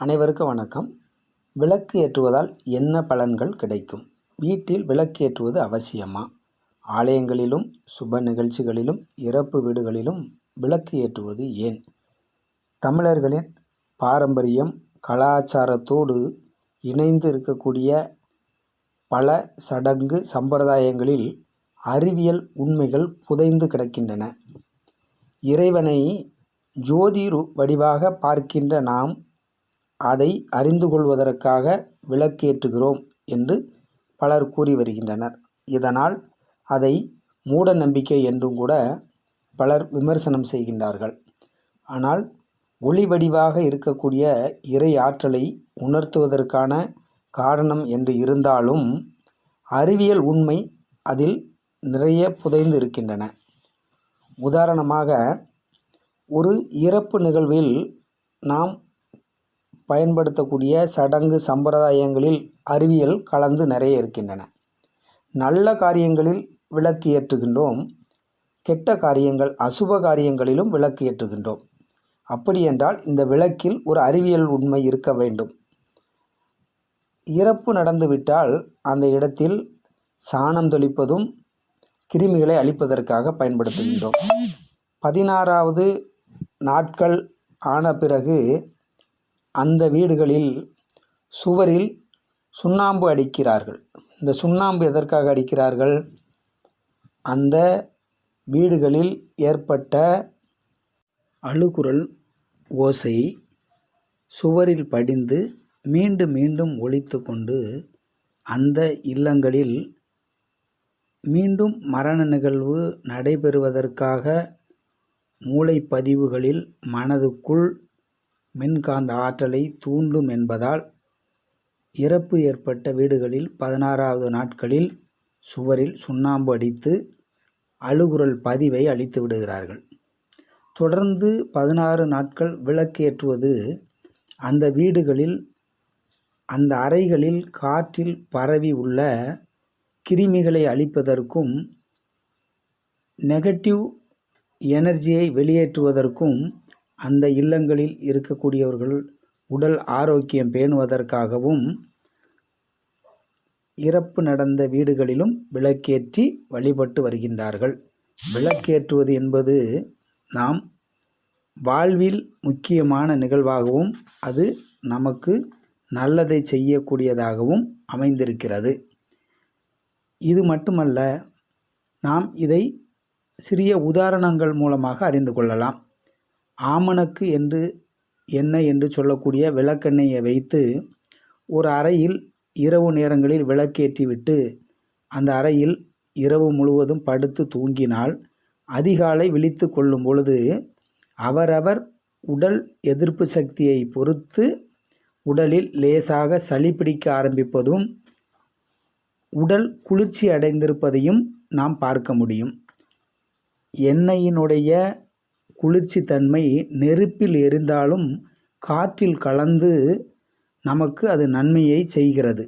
அனைவருக்கும் வணக்கம். விளக்கு ஏற்றுவதால் என்ன பலன்கள் கிடைக்கும்? வீட்டில் விளக்கு ஏற்றுவது அவசியமா? ஆலயங்களிலும் சுப நிகழ்ச்சிகளிலும் இறப்பு வீடுகளிலும் விளக்கு ஏற்றுவது ஏன்? தமிழர்களின் பாரம்பரியம் கலாச்சாரத்தோடு இணைந்து இருக்கக்கூடிய பல சடங்கு சம்பிரதாயங்களில் அறிவியல் உண்மைகள் புதைந்து கிடக்கின்றன. இறைவனை ஜோதி வடிவாக பார்க்கின்ற நாம் அதை அறிந்து கொள்வதற்காக விளக்கேற்றுகிறோம் என்று பலர் கூறி வருகின்றனர். இதனால் அதை மூட நம்பிக்கை என்றும் கூட பலர் விமர்சனம் செய்கின்றார்கள். ஆனால் ஒளி வடிவாக இருக்கக்கூடிய இறை ஆற்றலை உணர்த்துவதற்கான காரணம் என்று இருந்தாலும் அறிவியல் உண்மை அதில் நிறைய புதைந்து இருக்கின்றன. உதாரணமாக ஒரு இறப்பு நிகழ்வில் நாம் பயன்படுத்தக்கூடிய சடங்கு சம்பிரதாயங்களில் அறிவியல் கலந்து நிறைய இருக்கின்றன. நல்ல காரியங்களில் விளக்கு ஏற்றுகின்றோம். கெட்ட காரியங்கள் அசுப காரியங்களிலும் விளக்கு ஏற்றுகின்றோம். அப்படி என்றால் இந்த விளக்கில் ஒரு அறிவியல் உண்மை இருக்க வேண்டும். இறப்பு நடந்துவிட்டால் அந்த இடத்தில் சாணம் தெளிப்பதும் கிருமிகளை அழிப்பதற்காக பயன்படுத்துகின்றோம். பதினாறாவது நாட்கள் ஆன பிறகு அந்த வீடுகளில் சுவரில் சுண்ணாம்பு அடிக்கிறார்கள். இந்த சுண்ணாம்பு எதற்காக அடிக்கிறார்கள்? அந்த வீடுகளில் ஏற்பட்ட அழுகுரல் ஓசை சுவரில் படிந்து மீண்டும் மீண்டும் ஒழித்து கொண்டு அந்த இல்லங்களில் மீண்டும் மரண நிகழ்வு நடைபெறுவதற்காக மூளைப்பதிவுகளில் மனதுக்குள் மின்காந்த ஆற்றலை தூண்டும் என்பதால் இறப்பு ஏற்பட்ட வீடுகளில் பதினாறாவது நாட்களில் சுவரில் சுண்ணாம்பு அடித்து அழுகுரல் பதிவை அழித்து விடுகிறார்கள். தொடர்ந்து பதினாறு நாட்கள் விளக்கேற்றுவது அந்த வீடுகளில் அந்த அறைகளில் காற்றில் பரவி உள்ள கிருமிகளை அழிப்பதற்கும் நெகட்டிவ் எனர்ஜியை வெளியேற்றுவதற்கும் அந்த இல்லங்களில் இருக்கக்கூடியவர்கள் உடல் ஆரோக்கியம் பேணுவதற்காகவும் இறப்பு நடந்த வீடுகளிலும் விளக்கேற்றி வழிபட்டு வருகின்றார்கள். விளக்கேற்றுவது என்பது நாம் வாழ்வில் முக்கியமான நிகழ்வாகவும் அது நமக்கு நல்லதை செய்யக்கூடியதாகவும் அமைந்திருக்கிறது. இது மட்டுமல்ல நாம் இதை சிறிய உதாரணங்கள் மூலமாக அறிந்து கொள்ளலாம். ஆமணக்கு என்று எண்ணெய் என்று சொல்லக்கூடிய விளக்கெண்ணெயை வைத்து ஒரு அறையில் இரவு நேரங்களில் விளக்கேற்றிவிட்டு அந்த அறையில் இரவு முழுவதும் படுத்து தூங்கினால் அதிகாலை விழித்து கொள்ளும் பொழுது அவரவர் உடல் எதிர்ப்பு சக்தியை பொறுத்து உடலில் லேசாக சளி பிடிக்க ஆரம்பிப்பதும் உடல் குளிர்ச்சி அடைந்திருப்பதையும் நாம் பார்க்க முடியும். எண்ணெயினுடைய குளிர்ச்சி தன்மை நெருப்பில் எரிந்தாலும் காற்றில் கலந்து நமக்கு அது நன்மையை செய்கிறது.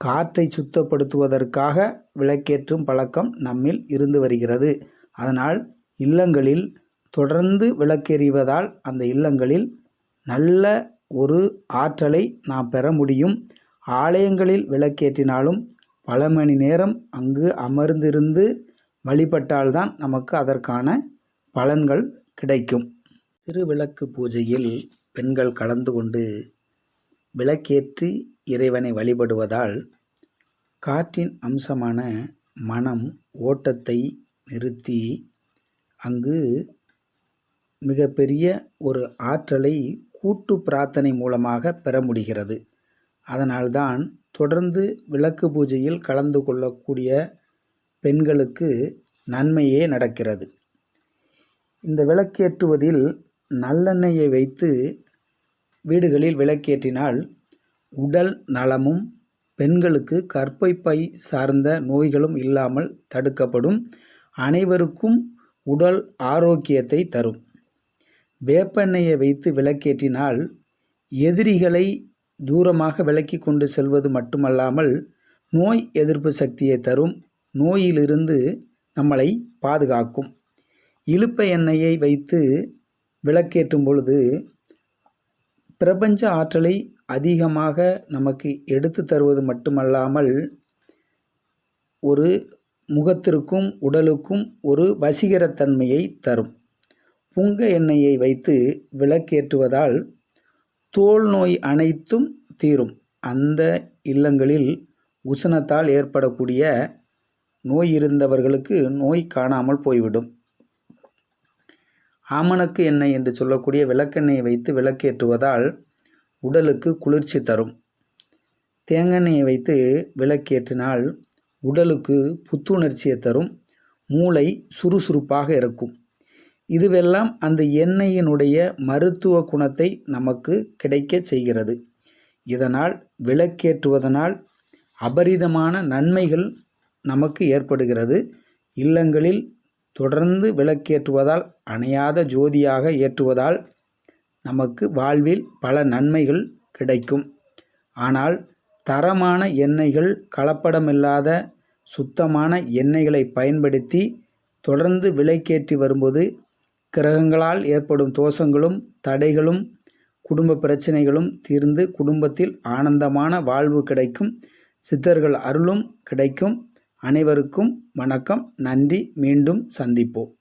காற்றை சுத்தப்படுத்துவதற்காக விளக்கேற்றும் பழக்கம் நம்மில் இருந்து வருகிறது. அதனால் இல்லங்களில் தொடர்ந்து விளக்கெறிவதால் அந்த இல்லங்களில் நல்ல ஒரு ஆற்றலை நாம் பெற முடியும். ஆலயங்களில் விளக்கேற்றினாலும் பல மணி நேரம் அங்கு அமர்ந்திருந்து வழிபட்டால்தான் நமக்கு அதற்கான பலன்கள் கிடைக்கும். திருவிளக்கு பூஜையில் பெண்கள் கலந்து கொண்டு விளக்கேற்றி இறைவனை வழிபடுவதால் காற்றின் அம்சமான மனம் ஓட்டத்தை நிறுத்தி அங்கு மிகப்பெரிய ஒரு ஆற்றலை கூட்டு பிரார்த்தனை மூலமாக பெற முடிகிறது. அதனால்தான் தொடர்ந்து விளக்கு பூஜையில் கலந்து கொள்ளக்கூடிய பெண்களுக்கு நன்மையே நடக்கிறது. இந்த விளக்கேற்றுவதில் நல்லெண்ணெயை வைத்து வீடுகளில் விளக்கேற்றினால் உடல் நலமும் பெண்களுக்கு கர்ப்பப்பை சார்ந்த நோய்களும் இல்லாமல் தடுக்கப்படும் அனைவருக்கும் உடல் ஆரோக்கியத்தை தரும். வேப்பெண்ணெயை வைத்து விளக்கேற்றினால் எதிரிகளை தூரமாக விலக்கி கொண்டு செல்வது மட்டுமல்லாமல் நோய் எதிர்ப்பு சக்தியை தரும் நோயிலிருந்து நம்மளை பாதுகாக்கும். இழுப்ப எண்ணெயை வைத்து விளக்கேற்றும் பொழுது பிரபஞ்ச ஆற்றலை அதிகமாக நமக்கு எடுத்து தருவது மட்டுமல்லாமல் ஒரு முகத்திற்கும் உடலுக்கும் ஒரு வசீகரத்தன்மையை தரும். புங்க எண்ணெயை வைத்து விளக்கேற்றுவதால் தோல் நோய் அனைத்தும் தீரும். அந்த இல்லங்களில் உசனத்தால் ஏற்படக்கூடிய நோய் இருந்தவர்களுக்கு நோய் காணாமல் போய்விடும். ஆமணக்கு எண்ணெய் என்று சொல்லக்கூடிய விளக்கெண்ணெயை வைத்து விளக்கேற்றுவதால் உடலுக்கு குளிர்ச்சி தரும். தேங்காய் வைத்து விளக்கேற்றினால் உடலுக்கு புத்துணர்ச்சியை தரும். மூளை சுறுசுறுப்பாக இருக்கும். இதுவெல்லாம் அந்த எண்ணெயினுடைய மருத்துவ குணத்தை நமக்கு கிடைக்க செய்கிறது. இதனால் விளக்கேற்றுவதனால் அபரிதமான நன்மைகள் நமக்கு ஏற்படுகிறது. இல்லங்களில் தொடர்ந்து விளக்கேற்றுவதால் அணையாத ஜோதியாக ஏற்றுவதால் நமக்கு வாழ்வில் பல நன்மைகள் கிடைக்கும். ஆனால் தரமான எண்ணெய்கள் கலப்படமில்லாத சுத்தமான எண்ணெய்களை பயன்படுத்தி தொடர்ந்து விலைக்கேற்றி வரும்போது கிரகங்களால் ஏற்படும் தோஷங்களும் தடைகளும் குடும்ப பிரச்சனைகளும் தீர்ந்து குடும்பத்தில் ஆனந்தமான வாழ்வு கிடைக்கும். சித்தர்கள் அருளும் கிடைக்கும். அனைவருக்கும் வணக்கம். நன்றி. மீண்டும் சந்திப்போம்.